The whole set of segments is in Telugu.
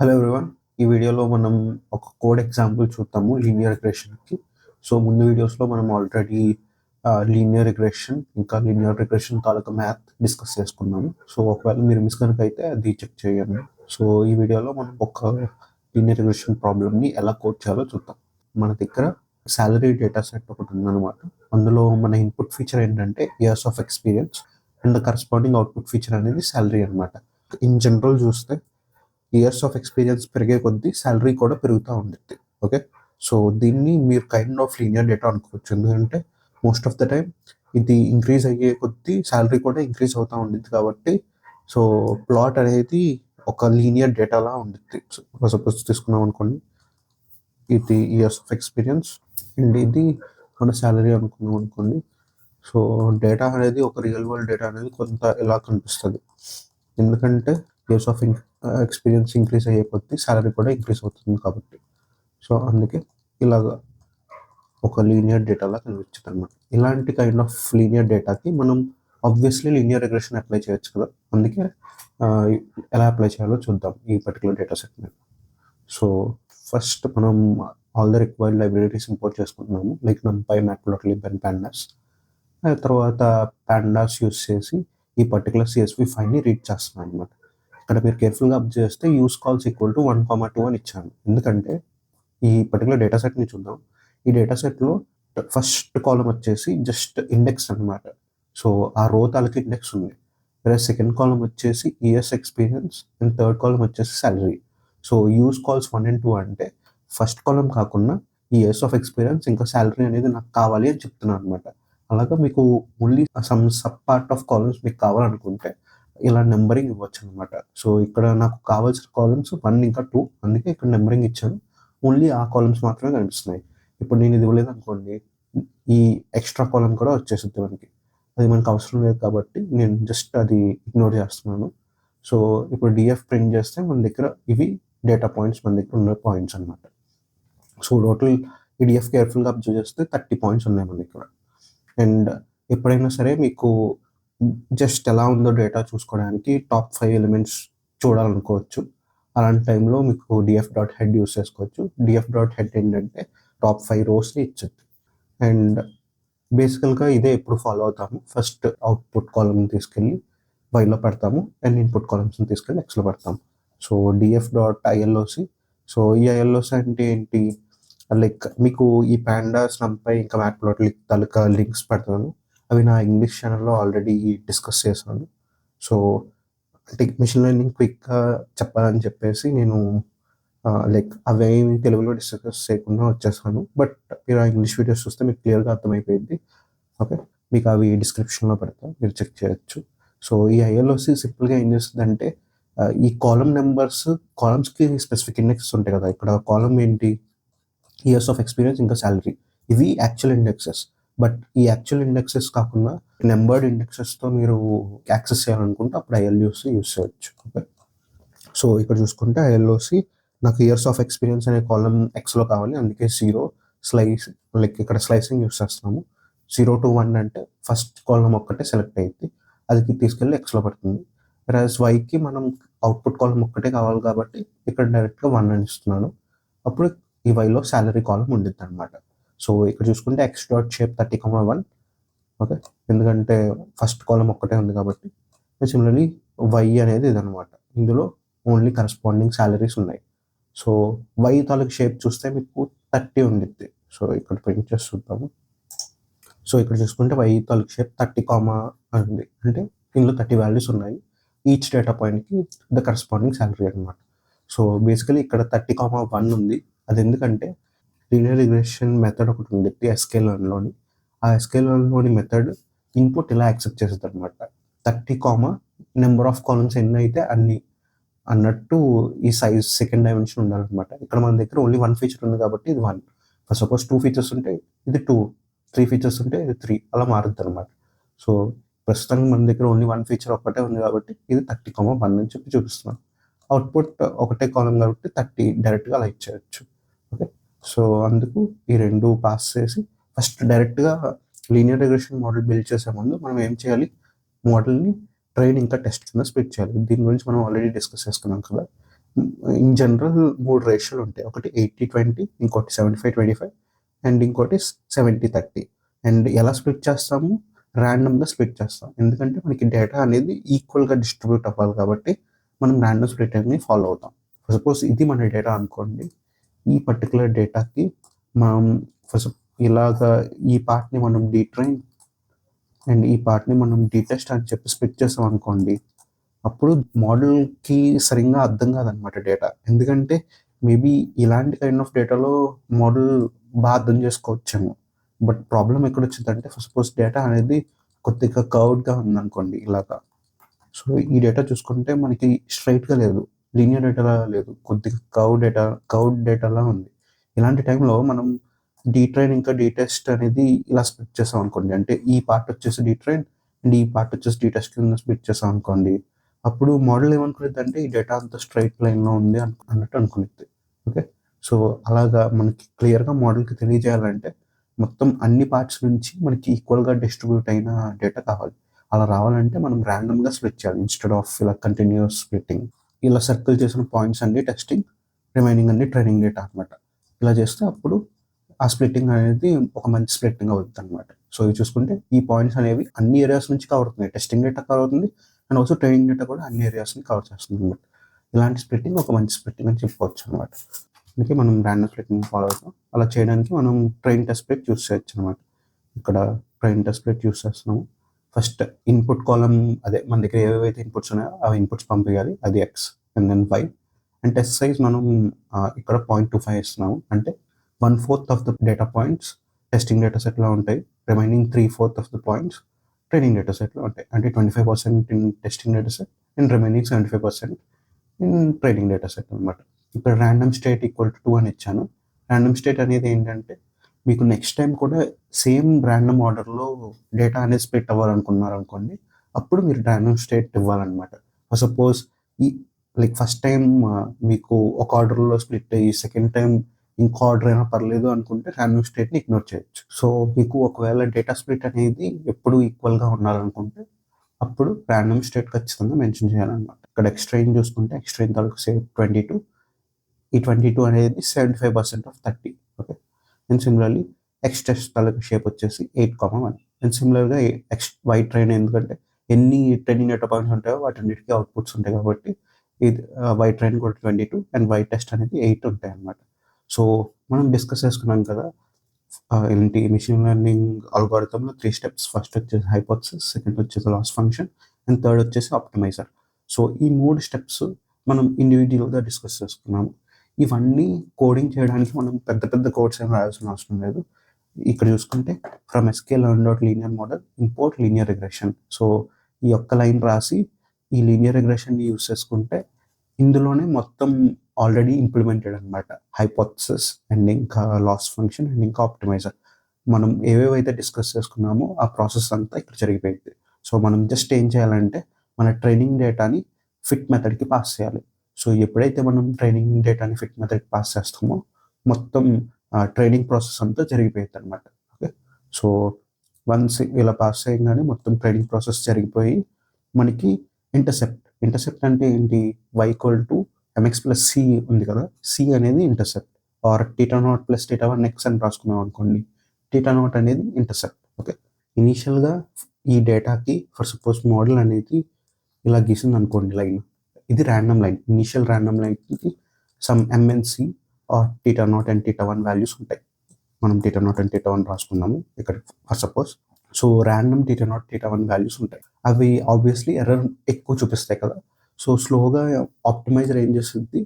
హలో ఎవ్రీవన్ ఈ వీడియోలో మనం ఒక కోడ్ ఎగ్జాంపుల్ చూద్దాము లీనియర్ రిగ్రెషన్కి సో ముందు వీడియోస్లో మనం ఆల్రెడీ లీనియర్ రిగ్రెషన్ ఇంకా లీనియర్ రిగ్రెషన్ తాలూకా మ్యాథ్ డిస్కస్ చేసుకున్నాము. సో ఒకవేళ మీరు మిస్ కనుక అయితే అది చెక్ చేయండి. సో ఈ వీడియోలో మనం ఒక లీనియర్ రిగ్రెషన్ ప్రాబ్లమ్ని ఎలా కోడ్ చేయాలో చూద్దాం. మన దగ్గర శాలరీ డేటా సెట్ ఒకటి ఉందన్నమాట. అందులో మన ఇన్పుట్ ఫీచర్ ఏంటంటే years of experience and corresponding output feature అనేది సాలరీ అనమాట ఇన్ జనరల్ చూస్తే ఇయర్స్ ఆఫ్ ఎక్స్పీరియన్స్ పెరిగే కొద్దీ శాలరీ కూడా పెరుగుతూ ఉంటుంది ఓకే సో దీన్ని మీరు కైండ్ ఆఫ్ లీనియర్ డేటా అనుకోవచ్చు. ఎందుకంటే మోస్ట్ ఆఫ్ ద టైం ఇది ఇంక్రీజ్ అయ్యే కొద్దీ శాలరీ కూడా ఇంక్రీజ్ అవుతూ ఉంటుంది కాబట్టి సో ప్లాట్ అనేది ఒక లీనియర్ డేటాలా ఉంటుంది సపోజ్ తీసుకున్నాం అనుకోండి. ఇది ఇయర్స్ ఆఫ్ ఎక్స్పీరియన్స్ అండ్ ఇది మన శాలరీ అనుకున్నాం అనుకోండి. సో డేటా అనేది ఒక రియల్ వరల్డ్ డేటా అనేది కొంత ఎలా కనిపిస్తుంది? ఎందుకంటే ఇయర్స్ ఆఫ్ ఎక్స్పీరియన్స్ ఇంక్రీజ్ అయ్యే కొద్దీ శాలరీ కూడా ఇంక్రీజ్ అవుతుంది కాబట్టి. సో అందుకే ఇలాగ ఒక లీనియర్ డేటాలా కనిపించింది అనమాట ఇలాంటి కైండ్ ఆఫ్ లీనియర్ డేటాకి మనం ఆబ్వియస్లీ లీనియర్ రిగ్రెషన్ అప్లై చేయొచ్చు కదా. అందుకే ఎలా అప్లై చేయాలో చూద్దాం ఈ పర్టికులర్ డేటా సెట్ మీద సో ఫస్ట్ మనం all the required libraries import చేసుకుంటున్నాము. లైక్ నంపై మ్యాట్ప్లాట్లిబ్ బెన్ పాండాస్ తర్వాత పాండాస్ యూస్ చేసి ఈ పర్టికులర్ సిఎస్వి ఫైల్ని రీడ్ చేస్తున్నాం అనమాట ఇక్కడ మీరు కేర్ఫుల్గా అబ్జర్వ్ చేస్తే use cols equal to one comma two అని ఇచ్చాను ఎందుకంటే ఈ పర్టికులర్ డేటా సెట్ని చూద్దాం. ఈ డేటా సెట్లో ఫస్ట్ కాలం వచ్చేసి జస్ట్ ఇండెక్స్ అన్నమాట. సో ఆ రో తాలూకు ఇండెక్స్ ఉంది. వేరే సెకండ్ కాలం వచ్చేసి years experience and third column వచ్చేసి salary so use cols one and two అంటే ఫస్ట్ కాలం కాకుండా ఈ ఇయర్స్ ఆఫ్ ఎక్స్పీరియన్స్ ఇంకా శాలరీ అనేది నాకు కావాలి అని చెప్తున్నాను అనమాట అలాగా మీకు only some sub part of columns మీకు కావాలనుకుంటే ఇలా నెంబరింగ్ ఇవ్వచ్చు అనమాట సో ఇక్కడ నాకు కావాల్సిన కాలమ్స్ వన్ ఇంకా టూ అందుకే ఇక్కడ నెంబరింగ్ ఇచ్చాను. ఓన్లీ ఆ కాలమ్స్ మాత్రమే కనిపిస్తున్నాయి. ఇప్పుడు నేను ఇది ఇవ్వలేదు అనుకోండి ఈ ఎక్స్ట్రా కాలం కూడా వచ్చేస్తుంది మనకి. అది మనకు అవసరం లేదు కాబట్టి నేను జస్ట్ అది ఇగ్నోర్ చేస్తున్నాను. సో ఇప్పుడు డిఎఫ్ ప్రింట్ చేస్తే మన దగ్గర ఇవి డేటా పాయింట్స్ మన దగ్గర ఉన్న పాయింట్స్ అనమాట. సో టోటల్ ఈ డిఎఫ్ కేర్ఫుల్గా అబ్జర్వ్ చేస్తే థర్టీ పాయింట్స్ ఉన్నాయి మన దగ్గర. అండ్ ఎప్పుడైనా సరే మీకు జస్ట్ ఎలా ఉందో డేటా చూసుకోవడానికి టాప్ ఫైవ్ ఎలిమెంట్స్ చూడాలనుకోవచ్చు. అలాంటి టైంలో మీకు డిఎఫ్ డాట్ హెడ్ యూస్ చేసుకోవచ్చు. డిఎఫ్ డాట్ హెడ్ ఏంటంటే టాప్ ఫైవ్ రోస్ని ఇచ్చింది. అండ్ బేసికల్గా ఇదే ఎప్పుడు ఫాలో అవుతాము. ఫస్ట్ అవుట్పుట్ కాలమ్ తీసుకెళ్ళి వైలో పెడతాము. అండ్ ఇన్పుట్ కాలమ్స్ని తీసుకెళ్ళి ఎక్స్లో పెడతాము. So DF dot ILOC so ఈ ఐఎల్ఓసి అంటే ఏంటి? లైక్ మీకు ఈ ప్యాండా నంపై ఇంకా మ్యాట్ ప్లాట్ తాలూకా లింక్స్ పెడతాను. అవి నా ఇంగ్లీష్ ఛానల్లో ఆల్రెడీ డిస్కస్ చేశాను. సో అంటే మిషన్ లెర్నింగ్ క్విక్గా చెప్పాలని చెప్పేసి నేను లైక్ అవేమి తెలుగులో డిస్కస్ చేయకుండా వచ్చేసాను. బట్ మీరు ఆ ఇంగ్లీష్ వీడియోస్ చూస్తే మీకు క్లియర్గా అర్థమైపోయింది ఓకే మీకు అవి డిస్క్రిప్షన్లో పెడతా మీరు చెక్ చేయొచ్చు. సో ఈ ఐఎల్ఓసి సింపుల్గా ఏం చేస్తుంది అంటే ఈ కాలం నెంబర్స్ కాలమ్స్కి స్పెసిఫిక్ ఇండెక్సెస్ ఉంటాయి కదా. ఇక్కడ కాలం ఏంటి? ఇయర్స్ ఆఫ్ ఎక్స్పీరియన్స్ ఇంకా శాలరీ ఇవి యాక్చువల్ ఇండెక్సెస్ బట్ ఈ యాక్చువల్ ఇండెక్సెస్ కాకుండా నెంబర్డ్ ఇండెక్సెస్తో మీరు యాక్సెస్ చేయాలనుకుంటే అప్పుడు ఐఎల్ఓసి యూస్ చేయొచ్చు. ఓకే సో ఇక్కడ చూసుకుంటే ఐఎల్ఓసి నాకు ఇయర్స్ ఆఫ్ ఎక్స్పీరియన్స్ అనే కాలం ఎక్స్లో కావాలి. అందుకే జీరో స్లైస్ లైక్ ఇక్కడ స్లైసింగ్ యూస్ చేస్తున్నాము. జీరో టు వన్ అంటే ఫస్ట్ కాలం ఒక్కటే సెలెక్ట్ అయ్యింది అది తీసుకెళ్ళి ఎక్స్లో పడుతుంది. రాజ్ వైకి మనం అవుట్పుట్ కాలం ఒక్కటే కావాలి కాబట్టి ఇక్కడ డైరెక్ట్గా వన్ అని ఇస్తున్నాను. అప్పుడు ఈ వైలో శాలరీ కాలం ఉండిద్ది అనమాట సో ఇక్కడ చూసుకుంటే X dot shape thirty comma one okay ఎందుకంటే ఫస్ట్ కాలం ఒక్కటే ఉంది కాబట్టి. సిమిలర్లీ వై అనేది ఇదనమాట ఇందులో ఓన్లీ కరస్పాండింగ్ శాలరీస్ ఉన్నాయి. సో వై తాలూకు షేప్ చూస్తే మీకు థర్టీ ఉండిద్ది. సో ఇక్కడ ప్రింట్ చేసి చూద్దాము. సో ఇక్కడ చూసుకుంటే వై తాలూకు షేప్ థర్టీ కామా ఉంది. అంటే ఇందులో థర్టీ వాల్యూస్ ఉన్నాయి. ఈచ్ డేటా పాయింట్కి ద కరస్పాండింగ్ శాలరీ అనమాట సో బేసికలీ ఇక్కడ థర్టీ కామా వన్ ఉంది. అది ఎందుకంటే లీనియర్ రిగ్రెషన్ మెథడ్ ఒకటి ఉంది ఎస్కేలన్లోని ఆ ఎస్కేలన్లోని మెథడ్ ఇన్పుట్ ఇలా యాక్సెప్ట్ చేస్తుంది అనమాట thirty comma number of columns ఎన్ని అయితే అన్ని అన్నట్టు ఈ సైజ్ సెకండ్ డైమెన్షన్ ఉండాలన్నమాట. ఇక్కడ మన దగ్గర ఓన్లీ వన్ ఫీచర్ ఉంది కాబట్టి ఇది వన్ సపోజ్ టూ ఫీచర్స్ ఉంటే ఇది టూ త్రీ ఫీచర్స్ ఉంటే ఇది త్రీ అలా మారుద్ది అనమాట సో ప్రస్తుతానికి మన దగ్గర ఓన్లీ వన్ ఫీచర్ ఒక్కటే ఉంది కాబట్టి ఇది థర్టీ కామా వన్ అని చెప్పి చూపిస్తున్నాను. అవుట్పుట్ ఒకటే కాలం కాబట్టి థర్టీ డైరెక్ట్గా అలా ఇచ్చేయచ్చు. ఓకే సో అందుకు ఈ రెండు పాస్ చేసి ఫస్ట్ డైరెక్ట్గా లీనియర్ రిగ్రెషన్ మోడల్ బిల్డ్ చేసే ముందు మనం ఏం చేయాలి? మోడల్ని ట్రైన్ ఇంకా టెస్ట్ కింద స్ప్లిట్ చేయాలి. దీని గురించి మనం ఆల్రెడీ డిస్కస్ చేసుకున్నాం కదా. ఇన్ జనరల్ మూడు రేషియోలు ఉంటాయి. ఒకటి ఎయిటీ ట్వంటీ ఇంకోటి seventy five twenty five and ఇంకోటి సెవెంటీ థర్టీ. అండ్ ఎలా స్ప్లిట్ చేస్తాము? ర్యాండమ్గా స్ప్లిట్ చేస్తాం. ఎందుకంటే మనకి డేటా అనేది ఈక్వల్గా డిస్ట్రిబ్యూట్ అవ్వాలి కాబట్టి మనం ర్యాండమ్ స్ప్లిట్ అనేది ఫాలో అవుతాం. సపోజ్ ఇది మన డేటా అనుకోండి. ఈ పర్టికులర్ డేటాకి మనం ఫస్ట్ ఇలాగా ఈ పార్ట్ని మనం డీట్రైన్ అండ్ ఈ పార్ట్ని మనం డీటెస్ట్ అని చెప్పి స్ప్లిట్ చేసాం అనుకోండి అప్పుడు మోడల్కి సరిగ్గా అర్థం కాదనమాట డేటా ఎందుకంటే మేబీ ఇలాంటి కైండ్ ఆఫ్ డేటాలో మోడల్ బాగా అర్థం చేసుకోవచ్చేమో. బట్ ప్రాబ్లం ఎక్కడ వచ్చిందంటే సపోజ్ డేటా అనేది కొద్దిగా కర్వ్డ్గా ఉందనుకోండి ఇలాగా. సో ఈ డేటా చూసుకుంటే మనకి స్ట్రైట్గా లేదు. లీనియర్ డేటాలా లేదు. కొద్దిగా కౌ డేటా కౌ డేటాలా ఉంది. ఇలాంటి టైంలో మనం డీట్రైన్ ఇంకా డీటెస్ట్ అనేది ఇలా స్ప్లిట్ చేసాం అనుకోండి. అంటే ఈ పార్ట్ వచ్చేసి డీట్రైన్ అండ్ ఈ పార్ట్ వచ్చేసి డీటెస్ట్ కింద స్ప్లిట్ చేసాం అనుకోండి. అప్పుడు మోడల్ ఏమనుకునేది అంటే ఈ డేటా అంతా స్ట్రైట్ లైన్లో ఉంది అను- అన్నట్టు అనుకునేది. ఓకే? సో అలాగా మనకి క్లియర్గా మోడల్కి తెలియజేయాలంటే మొత్తం అన్ని పార్ట్స్ నుంచి మనకి ఈక్వల్గా డిస్ట్రిబ్యూట్ అయిన డేటా కావాలి. అలా రావాలంటే మనం ర్యాండమ్గా స్ప్లిట్ చేయాలి. ఇన్స్టెడ్ ఆఫ్ ఇలా కంటిన్యూస్ స్ప్లిట్టింగ్ ఇలా సర్కిల్ చేసిన పాయింట్స్ అన్ని టెస్టింగ్ రిమైనింగ్ అన్ని ట్రైనింగ్ డేటా అనమాట ఇలా చేస్తే అప్పుడు ఆ స్ప్లిట్టింగ్ అనేది ఒక మంచి స్ప్లిట్టింగ్ అవుతుంది అనమాట సో ఇవి చూసుకుంటే ఈ పాయింట్స్ అనేవి అన్ని ఏరియాస్ నుంచి కవర్ అవుతున్నాయి. టెస్టింగ్ డేటా కవర్ అవుతుంది అండ్ ఆల్సో ట్రైనింగ్ డేటా కూడా అన్ని ఏరియాస్ని కవర్ చేస్తుంది అనమాట ఇలాంటి స్ప్లిట్టింగ్ ఒక మంచి స్ప్లిట్టింగ్ అని చెప్పుకోవచ్చు అనమాట అందుకే మనం ర్యాండమ్ స్ప్లిట్టింగ్ ఫాలో అవుతాం. అలా చేయడానికి మనం ట్రైన్ టెస్ట్ ప్లేట్ యూస్ చేయొచ్చు అనమాట ఇక్కడ ట్రైన్ టెస్ట్ ప్లేట్ యూస్ చేస్తున్నాము. ఫస్ట్ ఇన్పుట్ కాలం అదే మన దగ్గర ఏవైతే ఇన్పుట్స్ ఉన్నాయో ఆ ఇన్పుట్స్ పంపించాలి అది X and then Y and test size మనం ఇక్కడ పాయింట్ టూ ఫైవ్ ఇస్తున్నాము అంటే one fourth of the data points testing data సెట్లో ఉంటాయి. Remaining three fourth of the points training data సెట్లో ఉంటాయి. అంటే twenty five percent in testing data set and remaining seventy five percent in training data set అనమాట ఇక్కడ random state equal to two అని ఇచ్చాను. ర్యాండమ్ స్టేట్ అనేది ఏంటంటే మీకు నెక్స్ట్ టైం కూడా సేమ్ ర్యాండమ్ ఆర్డర్లో డేటా అనేది స్ప్లిట్ అవ్వాలనుకున్నారు అనుకోండి అప్పుడు మీరు ర్యాండమ్ స్టేట్ ఇవ్వాలన్నమాట. సపోజ్ ఈ లైక్ ఫస్ట్ టైం మీకు ఒక ఆర్డర్లో స్ప్లిట్ అయ్యి సెకండ్ టైం ఇంకో ఆర్డర్ అయినా పర్లేదు అనుకుంటే ర్యాండమ్ స్టేట్ని ఇగ్నోర్ చేయొచ్చు. సో మీకు ఒకవేళ డేటా స్ప్లిట్ అనేది ఎప్పుడు ఈక్వల్గా ఉండాలనుకుంటే అప్పుడు ర్యాండమ్ స్టేట్ ఖచ్చితంగా మెన్షన్ చేయాలన్నమాట. ఇక్కడ ఎక్స్ట్రెయిన్ చూసుకుంటే ఎక్స్ట్రెయిన్ తాలూకు సేవ్ ట్వంటీ టూ ఈ ట్వంటీ టూ అనేది seventy five percent of thirty and similarly X test తాలూకు షేప్ వచ్చేసి ఎయిట్ కామా వన్ అండ్ సిమిలర్గా ఎక్స్ వై ట్రైన్ ఎందుకంటే ఎన్ని ట్రైనింగ్ డేటా పాయింట్స్ ఉంటాయో వాటన్నిటికీ అవుట్పుట్స్ ఉంటాయి కాబట్టి ఇది వై ట్రైన్ కూడా twenty two and Y test అనేది ఎయిట్ ఉంటాయి అన్నమాట సో మనం డిస్కస్ చేసుకున్నాం కదా ఏంటి మిషన్ లెర్నింగ్ అల్గోరిథంలో త్రీ స్టెప్స్ ఫస్ట్ వచ్చేసి హైపోథసిస్ సెకండ్ వచ్చేసి లాస్ ఫంక్షన్ అండ్ థర్డ్ వచ్చేసి ఆప్టిమైజర్ సో ఈ మూడు స్టెప్స్ మనం ఇండివిజువల్గా డిస్కస్ చేసుకున్నాము. ఇవన్నీ కోడింగ్ చేయడానికి మనం పెద్ద పెద్ద కోడ్స్ ఏం రాయాల్సిన అవసరం లేదు. ఇక్కడ చూసుకుంటే from SK learn dot linear model import linear regression so ఈ ఒక్క లైన్ రాసి ఈ లీనియర్ రిగ్రెషన్ని యూస్ చేసుకుంటే ఇందులోనే మొత్తం ఆల్రెడీ ఇంప్లిమెంటెడ్ అనమాట హైపోథసిస్ అండ్ ఇంకా లాస్ ఫంక్షన్ అండ్ ఇంకా ఆప్టిమైజర్ మనం ఏవేవైతే డిస్కస్ చేసుకున్నామో ఆ ప్రాసెస్ అంతా ఇక్కడ జరిగిపోయింది. సో మనం జస్ట్ ఏం చేయాలంటే మన ట్రైనింగ్ డేటాని ఫిట్ మెథడ్కి పాస్ చేయాలి. సో ఎప్పుడైతే మనం ట్రైనింగ్ డేటాని ఫిట్ మెథడ్ పాస్ చేస్తామో మొత్తం ట్రైనింగ్ ప్రాసెస్ అంతా జరిగిపోయింది అనమాట ఓకే సో వన్స్ ఇలా పాస్ చేయగానే మొత్తం ట్రైనింగ్ ప్రాసెస్ జరిగిపోయి మనకి ఇంటర్సెప్ట్ ఇంటర్సెప్ట్ అంటే ఏంటి? Y to MX plus C ఉంది కదా? సి అనేది intercept or theta not plus theta one X అని రాసుకున్నాం అనుకోండి. టీటా నాట్ అనేది ఇంటర్సెప్ట్ ఓకే ఇనీషియల్గా ఈ డేటాకి ఫర్ సపోజ్ మోడల్ అనేది ఇలా గీసింది అనుకోండి లైన్. ఇది ర్యాండమ్ లైన్ ఇనీషియల్ ర్యాండమ్ లైన్కి some MNC or theta not and theta one values ఉంటాయి. మనం theta not and theta one రాసుకున్నాము ఇక్కడ for suppose so random theta not theta one values ఉంటాయి. అవి ఆబ్వియస్లీ ఎర్రర్ ఎక్కువ చూపిస్తాయి కదా. సో స్లోగా ఆప్టిమైజర్ ఏం చేస్తుంది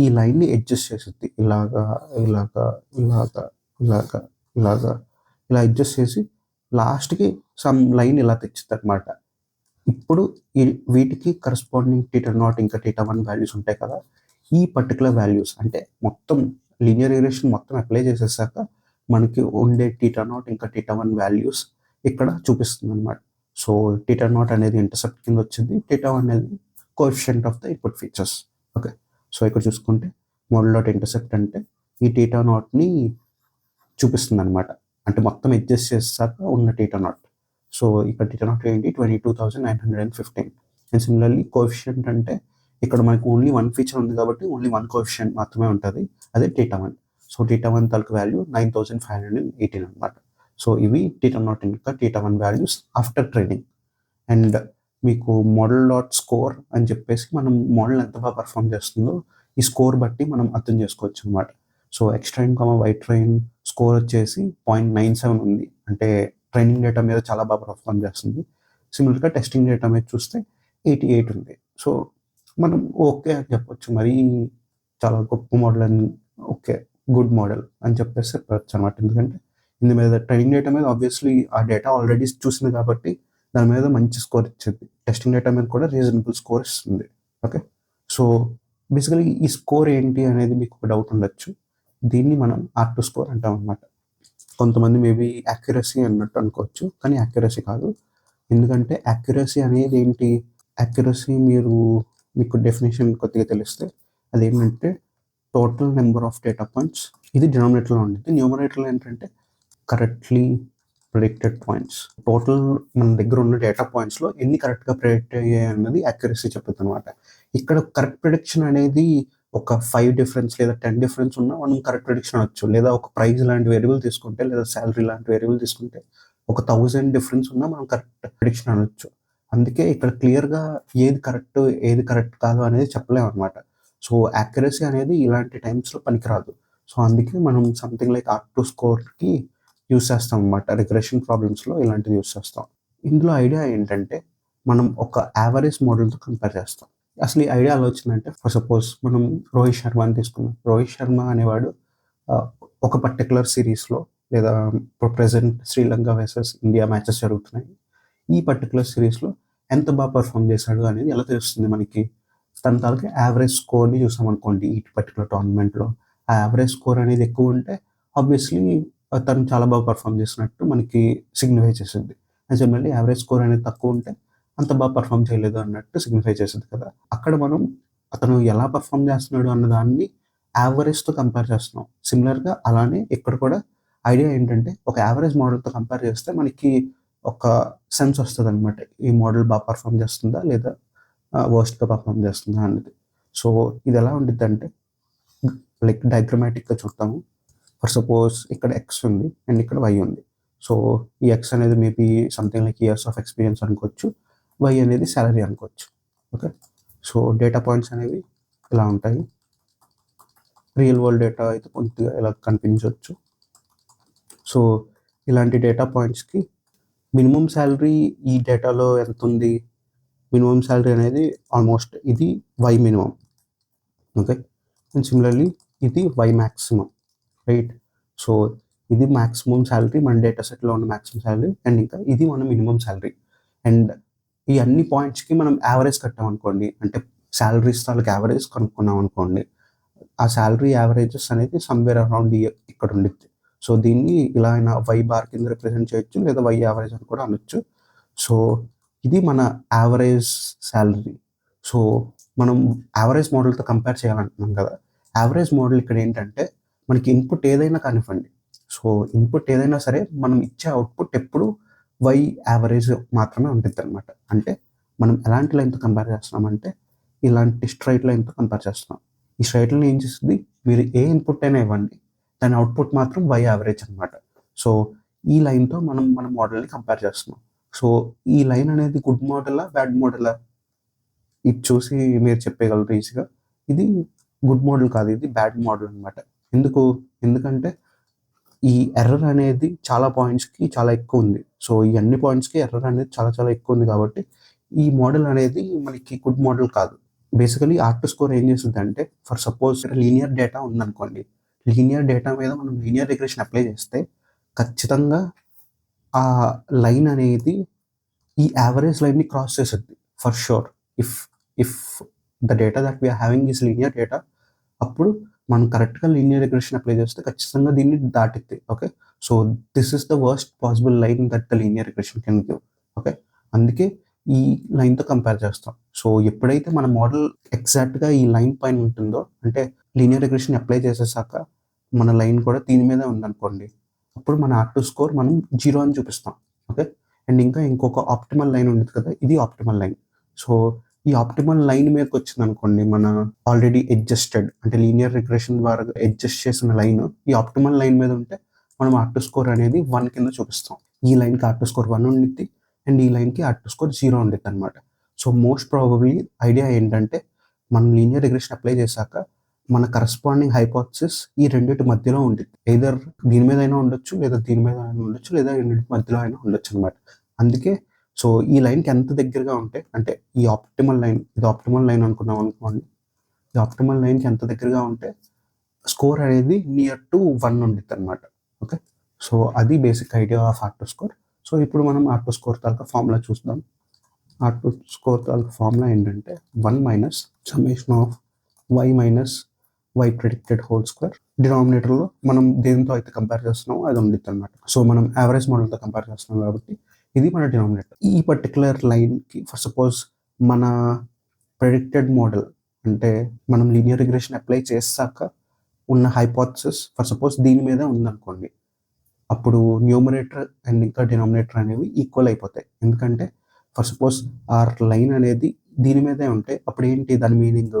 ఈ లైన్ని అడ్జస్ట్ చేస్తుంది ఇలాగా ఇలాగా ఇలాగా ఇలాగా ఇలాగా ఇలా అడ్జస్ట్ చేసి లాస్ట్కి సమ్ లైన్ ఇలా తెచ్చుతుంది అనమాట ఇప్పుడు ఈ వీటికి కరస్పాండింగ్ టీటా నాట్ ఇంకా టీటా వన్ వాల్యూస్ ఉంటాయి కదా ఈ పర్టికులర్ వాల్యూస్ అంటే మొత్తం లీనియర్ రిగ్రెషన్ మొత్తం అప్లై చేసేసాక మనకి ఉండే టీటా నాట్ ఇంకా టీటా వన్ వాల్యూస్ ఇక్కడ చూపిస్తుంది అనమాట సో టీటా నాట్ అనేది ఇంటర్సెప్ట్ కింద వచ్చింది టీటా వన్ అనేది coefficient of the input features okay so ఇక్కడ చూసుకుంటే మోడల్ డాట్ ఇంటర్సెప్ట్ అంటే ఈ టీటా నాట్ని చూపిస్తుంది అనమాట అంటే మొత్తం అడ్జస్ట్ చేసాక ఉన్న టీటా నాట్ సో ఇక్కడ రిటర్న్ నాట్ ఏంటి? Twenty two thousand nine hundred and fifteen and similarly coefficient అంటే ఇక్కడ మనకి ఓన్లీ వన్ ఫీచర్ ఉంది కాబట్టి ఓన్లీ వన్ కోఎఫిషియంట్ మాత్రమే ఉంటుంది. అదే theta one so theta one తలకు value nine thousand five hundred and eighteen అనమాట సో ఇవి టీటా నాట్ ఇంకా theta one values after training and మీకు మోడల్ డాట్ స్కోర్ అని చెప్పేసి మనం మోడల్ ఎంత బాగా పర్ఫామ్ చేస్తుందో ఈ స్కోర్ బట్టి మనం అర్థం చేసుకోవచ్చు అనమాట so X train comma Y train score వచ్చేసి పాయింట్ నైన్ సెవెన్ ఉంది. అంటే ట్రైనింగ్ డేటా మీద చాలా బాగా పర్ఫామ్ చేస్తుంది. సిమిలర్గా టెస్టింగ్ డేటా మీద చూస్తే ఎయిటీ ఎయిట్ ఉంది. సో మనం ఓకే అని చెప్పొచ్చు. మరి చాలా గొప్ప మోడల్ అని ఓకే గుడ్ మోడల్ అని చెప్పేసి చెప్పచ్చు అనమాట ఎందుకంటే ఇందు మీద ట్రైనింగ్ డేటా మీద ఆబ్వియస్లీ ఆ డేటా ఆల్రెడీ చూసింది కాబట్టి దాని మీద మంచి స్కోర్ ఇచ్చింది. టెస్టింగ్ డేటా మీద కూడా రీజనబుల్ స్కోర్ ఇస్తుంది. ఓకే సో బేసికలీ ఈ స్కోర్ ఏంటి అనేది మీకు ఒక డౌట్ ఉండొచ్చు. దీన్ని మనం ఆర్ టు స్కోర్ అంటాం అనమాట కొంతమంది మేబీ యాక్యురసీ అన్నట్టు అనుకోవచ్చు కానీ యాక్యురసీ కాదు. ఎందుకంటే యాక్యురసీ అనేది ఏంటి? యాక్యురసీ మీరు మీకు డెఫినేషన్ కొద్దిగా తెలిస్తే అదేంటంటే total number of data points ఇది డినామినేటర్లో ఉంటుంది న్యూమరేటర్లో ఏంటంటే కరెక్ట్లీ ప్రిడిక్టెడ్ పాయింట్స్ టోటల్ మన దగ్గర ఉన్న డేటా పాయింట్స్లో ఎన్ని కరెక్ట్గా ప్రిడిక్ట్ అయ్యాయి అన్నది యాక్యురసీ చెప్తుంది అనమాట ఇక్కడ కరెక్ట్ ప్రిడిక్షన్ అనేది ఒక ఫైవ్ డిఫరెన్స్ లేదా టెన్ డిఫరెన్స్ ఉన్నా మనం కరెక్ట్ ప్రిడిక్షన్ అనొచ్చు. లేదా ఒక ప్రైస్ లాంటి వేరియబుల్ తీసుకుంటే లేదా శాలరీ లాంటి వేరియబుల్ తీసుకుంటే ఒక థౌజండ్ డిఫరెన్స్ ఉన్నా మనం కరెక్ట్ ప్రిడిక్షన్ అనొచ్చు. అందుకే ఇక్కడ క్లియర్గా ఏది కరెక్ట్ ఏది కరెక్ట్ కాదు అనేది చెప్పలేము అనమాట సో యాక్యురసీ అనేది ఇలాంటి టైమ్స్లో పనికిరాదు. సో అందుకే మనం సంథింగ్ లైక్ ఆర్ టు స్కోర్కి యూస్ చేస్తాం అనమాట రిగ్రెషన్ ప్రాబ్లమ్స్లో ఇలాంటివి యూస్ చేస్తాం. ఇందులో ఐడియా ఏంటంటే మనం ఒక యావరేజ్ మోడల్తో కంపేర్ చేస్తాం. అసలు ఈ ఐడియాలో వచ్చిందంటే ఫర్ సపోజ్ మనం రోహిత్ శర్మ అని తీసుకున్నాం రోహిత్ శర్మ అనేవాడు ఒక పర్టికులర్ సిరీస్లో లేదా ఇప్పుడు present Sri Lanka versus India matches జరుగుతున్నాయి. ఈ పర్టికులర్ సిరీస్లో ఎంత బాగా పర్ఫామ్ చేశాడు అనేది ఎలా తెలుస్తుంది మనకి? తన తాలూకా యావరేజ్ స్కోర్ని చూసాం అనుకోండి ఈ పర్టికులర్ టోర్నమెంట్లో ఆ యావరేజ్ స్కోర్ అనేది ఎక్కువ ఉంటే ఆబ్వియస్లీ తను చాలా బాగా పర్ఫామ్ చేసినట్టు మనకి సిగ్నిఫై చేసింది. అండ్ సిమిలర్లీ యావరేజ్ స్కోర్ అనేది తక్కువ ఉంటే అంత బాగా పర్ఫామ్ చేయలేదు అన్నట్టు సిగ్నిఫై చేసింది కదా. అక్కడ మనం అతను ఎలా పర్ఫామ్ చేస్తున్నాడు అన్న దాన్ని యావరేజ్తో కంపేర్ చేస్తున్నాం. సిమిలర్గా అలానే ఇక్కడ కూడా ఐడియా ఏంటంటే ఒక యావరేజ్ మోడల్తో కంపేర్ చేస్తే మనకి ఒక సెన్స్ వస్తుంది అనమాట ఈ మోడల్ బాగా పర్ఫామ్ చేస్తుందా లేదా వర్స్ట్గా పర్ఫామ్ చేస్తుందా అనేది సో ఇది ఎలా ఉండిద్ది అంటే లైక్ డయాగ్రమాటిక్గా చూస్తాము ఫర్ సపోజ్ ఇక్కడ ఎక్స్ ఉంది అండ్ ఇక్కడ వై ఉంది. సో ఈ ఎక్స్ అనేది maybe something like years of experience అనుకోవచ్చు. వై అనేది సాలరీ అనుకోవచ్చు. ఓకే సో డేటా పాయింట్స్ అనేవి ఇలా ఉంటాయి. రియల్ వరల్డ్ డేటా అయితే కొద్దిగా ఇలా కనిపించవచ్చు. సో ఇలాంటి డేటా పాయింట్స్కి మినిమం శాలరీ ఈ డేటాలో ఎంత ఉంది? మినిమం శాలరీ అనేది ఆల్మోస్ట్ ఇది y minimum okay and similarly ఇది వై మ్యాక్సిమం రైట్ సో ఇది మ్యాక్సిమం శాలరీ మన డేటా సెట్లో ఉన్న మ్యాక్సిమం శాలరీ అండ్ ఇంకా ఇది మన మినిమం శాలరీ అండ్ ఈ అన్ని పాయింట్స్కి మనం యావరేజ్ కట్టాం అనుకోండి అంటే శాలరీస్ వాళ్ళకి యావరేజ్ కనుక్కున్నాం అనుకోండి ఆ శాలరీ యావరేజెస్ అనేది సమ్వేర్ అరౌండ్ ఇక్కడ ఉండిద్ది. సో దీన్ని ఇలా అయినా వై బార్ కింద రిప్రజెంట్ చేయొచ్చు లేదా వై యావరేజ్ అని కూడా అనొచ్చు. సో ఇది మన యావరేజ్ శాలరీ సో మనం యావరేజ్ మోడల్తో కంపేర్ చేయాలంటున్నాం కదా. యావరేజ్ మోడల్ ఇక్కడ ఏంటంటే మనకి ఇన్పుట్ ఏదైనా కానివ్వండి. సో ఇన్పుట్ ఏదైనా సరే మనం ఇచ్చే అవుట్పుట్ ఎప్పుడు వై యావరేజ్ మాత్రమే ఉంటుంది అనమాట అంటే మనం ఎలాంటి లైన్తో కంపేర్ చేస్తున్నామంటే ఇలాంటి స్ట్రైట్ లైన్తో కంపేర్ చేస్తున్నాం. ఈ స్ట్రైట్ లైన్ ఏం చేస్తుంది? మీరు ఏ ఇన్పుట్ అయినా ఇవ్వండి. దాని అవుట్పుట్ మాత్రం వై యావరేజ్ అనమాట సో ఈ లైన్తో మనం మన మోడల్ని కంపేర్ చేస్తున్నాం. సో ఈ లైన్ అనేది గుడ్ మోడలా బ్యాడ్ మోడలా? ఇది చూసి మీరు చెప్పగలరు ఈజీగా. ఇది గుడ్ మోడల్ కాదు. ఇది బ్యాడ్ మోడల్ అనమాట ఎందుకు? ఎందుకంటే ఈ ఎర్రర్ అనేది చాలా పాయింట్స్కి చాలా ఎక్కువ ఉంది. సో ఈ అన్ని పాయింట్స్కి ఎర్రర్ అనేది చాలా చాలా ఎక్కువ ఉంది కాబట్టి ఈ మోడల్ అనేది మనకి గుడ్ మోడల్ కాదు. బేసికలీ ఆర్ట్ స్కోర్ ఏం చేస్తుంది అంటే ఫర్ సపోజ్ లీనియర్ డేటా ఉందనుకోండి. లీనియర్ డేటా మీద మనం లీనియర్ రిగ్రెషన్ అప్లై చేస్తే ఖచ్చితంగా ఆ లైన్ అనేది ఈ యావరేజ్ లైన్ని క్రాస్ చేస్తుంది for sure if if the data that we are having is linear data అప్పుడు మనం కరెక్ట్గా లీనియర్ రిగ్రెషన్ అప్లై చేస్తే ఖచ్చితంగా దీన్ని దాటిద్ది okay so this is the worst possible line that the linear regression can give okay అందుకే ఈ లైన్తో కంపేర్ చేస్తాం. సో ఎప్పుడైతే మన మోడల్ ఎగ్జాక్ట్గా ఈ లైన్ పైన ఉంటుందో అంటే లీనియర్ రిగ్రెషన్ అప్లై చేసేసాక మన లైన్ కూడా దీని మీద ఉందనుకోండి అప్పుడు మన ఆర్ స్కోర్ మనం జీరో అని చూపిస్తాం ఓకే అండ్ ఇంకా ఇంకొక ఆప్టిమల్ లైన్ ఉండదు కదా ఇది ఆప్టిమల్ లైన్ సో ఈ ఆప్టిమల్ లైన్ మీదకి వచ్చింది అనుకోండి మన ఆల్రెడీ అడ్జస్టెడ్ అంటే లీనియర్ రిగ్రెషన్ ద్వారా అడ్జస్ట్ చేసిన లైన్ ఈ ఆప్టిమల్ లైన్ మీద ఉంటే మనం ఆర్ట్ స్కోర్ అనేది వన్ కింద చూపిస్తాం. ఈ లైన్కి ఆర్ట్ స్కోర్ వన్ ఉండిద్ది అండ్ ఈ లైన్కి ఆర్ట్ స్కోర్ జీరో ఉండిద్ది అనమాట సో మోస్ట్ ప్రాబబ్లీ ఐడియా ఏంటంటే మనం లీనియర్ రిగ్రెషన్ అప్లై చేశాక మన కరస్పాండింగ్ హైపోథసిస్ ఈ రెండింటి మధ్యలో ఉంటుంది ఏదర్ దీని మీద అయినా ఉండొచ్చు లేదా దీని మీద అయినా ఉండొచ్చు లేదా రెండింటి మధ్యలో అయినా ఉండొచ్చు అనమాట అందుకే సో ఈ లైన్కి ఎంత దగ్గరగా ఉంటే అంటే ఈ ఆప్టిమల్ లైన్ ఇది ఆప్టిమల్ లైన్ అనుకున్నాం అనుకోండి. ఈ ఆప్టిమల్ లైన్కి ఎంత దగ్గరగా ఉంటే స్కోర్ అనేది నియర్ టు వన్ ఉండిద్ది అనమాట ఓకే? సో అది basic idea of R two score so ఇప్పుడు మనం ఆర్టో స్కోర్ తాలూకా ఫార్ములా చూద్దాం. ఆర్టో స్కోర్ తాలూకా ఫార్ములా ఏంటంటే one minus summation of y minus y predicted whole square డినామినేటర్లో మనం దేనితో అయితే కంపేర్ చేస్తున్నామో అది ఉండిద్ది అనమాట సో మనం యావరేజ్ మోడల్తో కంపేర్ చేస్తున్నాం కాబట్టి ఇది మన డినామినేటర్ ఈ పర్టికులర్ లైన్కి ఫర్ సపోజ్ మన ప్రెడిక్టెడ్ మోడల్ అంటే మనం లీనియర్ రిగ్రెషన్ అప్లై చేశాక ఉన్న హైపోథసిస్ ఫర్ సపోజ్ దీని మీద ఉందనుకోండి. అప్పుడు న్యూమరేటర్ అండ్ ఇంకా డినామినేటర్ అనేవి ఈక్వల్ అయిపోతాయి. ఎందుకంటే ఫర్ సపోజ్ ఆర్ లైన్ అనేది దీని మీదే ఉంటే అప్పుడు ఏంటి? దాని మీనింగ్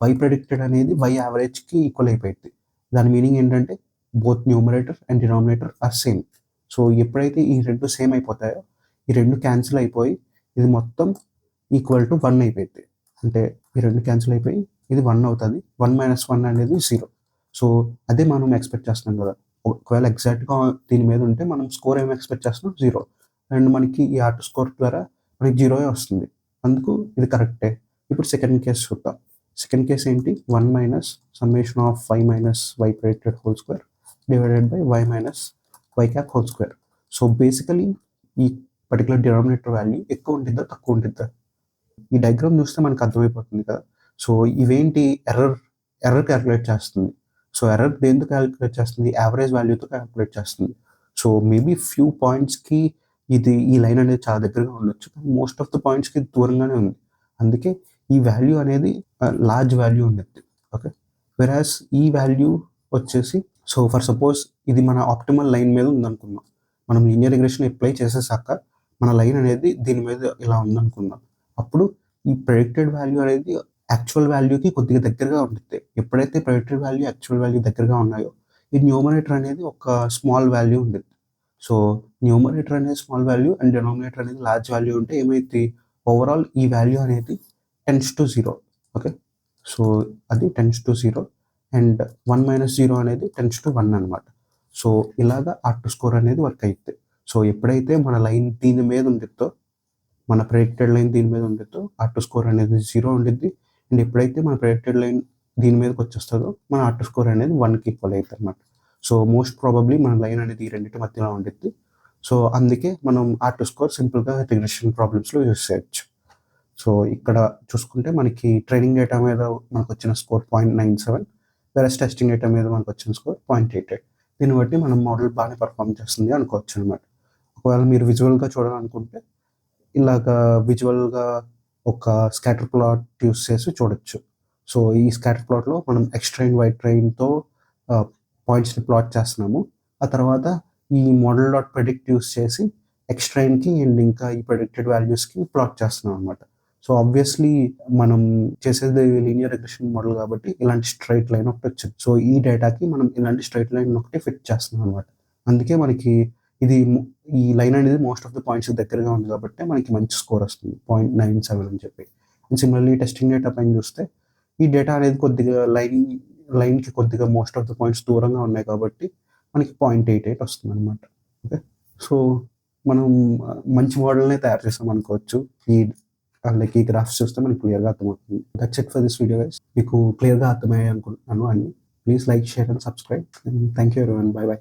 వై ప్రెడిక్టెడ్ అనేది వై యావరేజ్కి ఈక్వల్ అయిపోయింది. దాని మీనింగ్ ఏంటంటే both numerator and denominator are same so ఎప్పుడైతే ఈ రెండు సేమ్ అయిపోతాయో ఈ రెండు క్యాన్సిల్ అయిపోయి ఇది మొత్తం ఈక్వల్ టు వన్ అయిపోయింది. అంటే ఈ రెండు క్యాన్సిల్ అయిపోయి ఇది వన్ అవుతుంది. వన్ మైనస్ వన్ అనేది జీరో సో అదే మనం ఎక్స్పెక్ట్ చేస్తున్నాం కదా. ఒకవేళ ఎగ్జాక్ట్గా దీని మీద ఉంటే మనం స్కోర్ ఏమి ఎక్స్పెక్ట్ చేస్తున్నాం? జీరో అండ్ మనకి ఈ ఆర్ట్ స్కోర్ ద్వారా మనకి జీరోయే వస్తుంది. అందుకు ఇది కరెక్టే ఇప్పుడు సెకండ్ కేసు చూద్దాం. సెకండ్ కేసు ఏంటి? One minus summation of y minus y predicted whole square divided by y minus y cap whole square so basically ఈ పర్టికులర్ డినామినేటర్ వాల్యూ ఎక్కువ ఉంటుందా తక్కువ ఉంటుందా? ఈ డయాగ్రామ్ చూస్తే మనకు అర్థమైపోతుంది కదా. సో ఇవేంటి ఎర్రర్ ఎర్రర్ క్యాలిక్యులేట్ చేస్తుంది? సో ఎర్రర్ దేంతో క్యాలిక్యులేట్ చేస్తుంది? యావరేజ్ వాల్యూతో క్యాలిక్యులేట్ చేస్తుంది. సో మేబీ ఫ్యూ పాయింట్స్కి ఇది ఈ లైన్ అనేది చాలా దగ్గరగా ఉండొచ్చు కానీ మోస్ట్ ఆఫ్ ద పాయింట్స్కి దూరంగానే ఉంది. అందుకే ఈ వాల్యూ అనేది లార్జ్ వాల్యూ ఉండేది. ఓకే వెరాస్ ఈ వాల్యూ వచ్చేసి సో ఫర్ సపోజ్ ఇది మన ఆప్టిమల్ లైన్ మీద ఉందనుకున్నాం మనం లీనియర్ రిగ్రెషన్ అప్లై చేసేసాక మన లైన్ అనేది దీని మీద ఇలా ఉందనుకుందాం. అప్పుడు ఈ ప్రొడిక్టెడ్ వాల్యూ అనేది యాక్చువల్ వాల్యూకి కొద్దిగా దగ్గరగా ఉంటుంది. ఎప్పుడైతే ప్రొడిక్టెడ్ వాల్యూ యాక్చువల్ వాల్యూ దగ్గరగా ఉన్నాయో ఈ న్యూమరేటర్ అనేది ఒక స్మాల్ వాల్యూ ఉంటుంది. సో న్యూమరేటర్ అనేది స్మాల్ వాల్యూ అండ్ డినామినేటర్ అనేది లార్జ్ వాల్యూ ఉంటే ఏమైతే ఓవరాల్ ఈ వాల్యూ అనేది tends to zero okay so అది tends to zero and one minus zero అనేది టెన్స్ టు వన్ అనమాట సో ఇలాగా ఆర్ట్ స్కోర్ అనేది వర్క్ అవుతుంది సో ఎప్పుడైతే మన లైన్ దీని మీద ఉండిద్దో మన ప్రెడిక్టెడ్ లైన్ దీని మీద ఉండిద్దో ఆర్ట్ స్కోర్ అనేది జీరో ఉండిద్ది. అండ్ ఎప్పుడైతే మన ప్రెడిక్టెడ్ లైన్ దీని మీదకి వచ్చేస్తుందో మన ఆర్ట్ స్కోర్ అనేది వన్కి ఈక్వల్ అవుతుంది అనమాట సో మోస్ట్ ప్రాబబ్లీ మన లైన్ అనేది ఈ రెండింటి మధ్యలో ఉండిద్ది. సో అందుకే మనం ఆర్ట్ స్కోర్ సింపుల్గా రిగ్రెషన్ ప్రాబ్లమ్స్లో యూస్ చేయొచ్చు. సో ఇక్కడ చూసుకుంటే మనకి ట్రైనింగ్ డేటా మీద మనకు వచ్చిన స్కోర్ పాయింట్ నైన్ సెవెన్ వేరే టెస్టింగ్ డేటా మీద మనకు వచ్చిన స్కోర్ పాయింట్ ఎయిట్ ఎయిట్. దీన్ని బట్టి మనం మోడల్ బాగానే పర్ఫామ్ చేస్తుంది అనుకోవచ్చు అనమాట ఒకవేళ మీరు విజువల్గా చూడాలనుకుంటే ఇలాగా విజువల్గా ఒక స్కాటర్ ప్లాట్ యూస్ చేసి చూడొచ్చు. సో ఈ స్కాటర్ ప్లాట్లో మనం ఎక్స్ట్రైన్ వైట్ ట్రైన్తో పాయింట్స్ని ప్లాట్ చేస్తున్నాము. ఆ తర్వాత ఈ మోడల్ డాట్ ప్రెడిక్ట్ యూస్ చేసి ఎక్స్ట్రైన్కి అండ్ ఇంకా ఈ ప్రెడిక్టెడ్ వాల్యూస్కి ప్లాట్ చేస్తున్నాం అనమాట సో ఆబ్వియస్లీ మనం చేసేది లీనియర్ రిగ్రెషన్ మోడల్ కాబట్టి ఇలాంటి స్ట్రైట్ లైన్ ఒకటి వచ్చింది. సో ఈ డేటాకి మనం ఇలాంటి స్ట్రైట్ లైన్ ఒకటి ఫిట్ చేస్తున్నాం అనమాట అందుకే మనకి ఇది ఈ లైన్ అనేది మోస్ట్ ఆఫ్ ద పాయింట్స్ దగ్గరగా ఉంది కాబట్టి మనకి మంచి స్కోర్ వస్తుంది. పాయింట్ నైన్ సెవెన్ అని చెప్పి. అండ్ సిమిలర్లీ టెస్టింగ్ డేటా పైన చూస్తే ఈ డేటా అనేది కొద్దిగా లైన్ లైన్కి కొద్దిగా మోస్ట్ ఆఫ్ ద పాయింట్స్ దూరంగా ఉన్నాయి కాబట్టి మనకి పాయింట్ ఎయిట్ ఎయిట్ వస్తుంది అనమాట ఓకే? సో మనం మంచి మోడల్నే తయారు చేస్తాం అనుకోవచ్చు. ఈ లైక్ ఈ గ్రాఫ్స్ చూస్తే మనకి క్లియర్గా అర్థమవుతుంది. That's it for this video మీకు క్లియర్గా అర్థమయ్యాయి అనుకుంటున్నాను and please like share and subscribe thank you ఎవరి బై బై